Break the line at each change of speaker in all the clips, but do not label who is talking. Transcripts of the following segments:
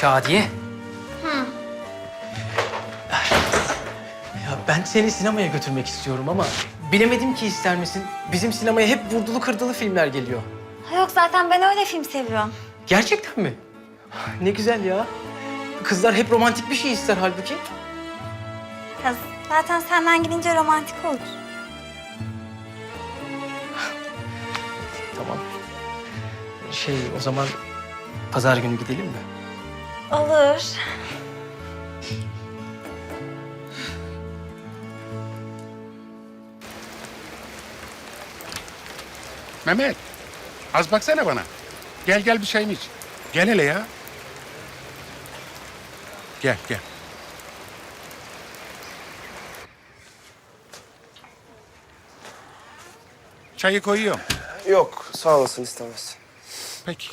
Şadiye. Ya ben seni sinemaya götürmek istiyorum ama bilemedim ki ister misin? Bizim sinemaya hep vurdulu kırdılı filmler geliyor.
Yok zaten ben öyle film seviyorum.
Gerçekten mi? Ne güzel ya. Kızlar hep romantik bir şey ister halbuki.
Ya zaten senden gidince romantik olur.
Tamam. Şey o zaman pazar günü gidelim mi?
Olur.
Mehmet, az baksana bana. Gel gel bir çayımı iç. Gel hele ya. Gel gel. Çayı koyuyorum.
Yok sağ olasın istemez.
Peki.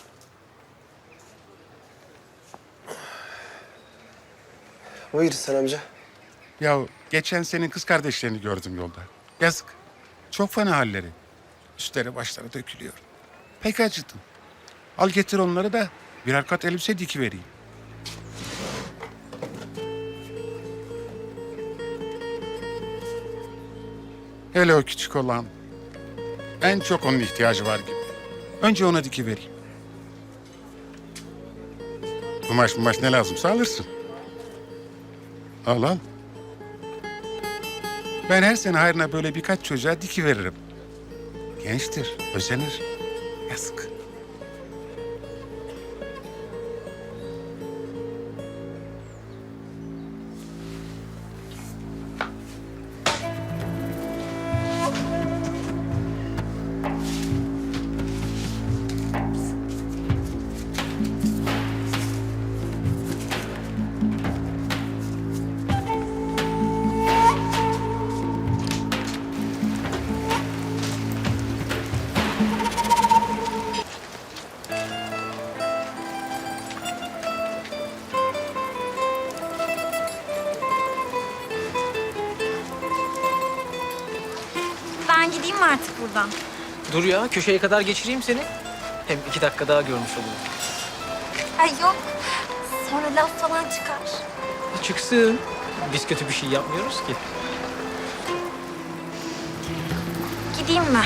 Buyur sen amca.
Ya geçen senin kız kardeşlerini gördüm yolda. Yazık. Çok fena halleri. Üstleri başları dökülüyor. Pek acıdım. Al getir onları da birer kat elbise diki vereyim. Hele o küçük olan. En çok onun ihtiyacı var gibi. Önce ona diki vereyim. Kumaş kumaş ne lazımsa alırsın. Al al. Ben her sene hayrına böyle birkaç çocuğa diki veririm. Gençtir, özenir. Yazık.
Ben gideyim mi artık buradan?
Dur ya köşeye kadar geçireyim seni. Hem iki dakika daha görmüş olurum.
Ay yok. Sonra laf falan çıkar.
Çıksın. Biz kötü bir şey yapmıyoruz ki.
Gideyim ben.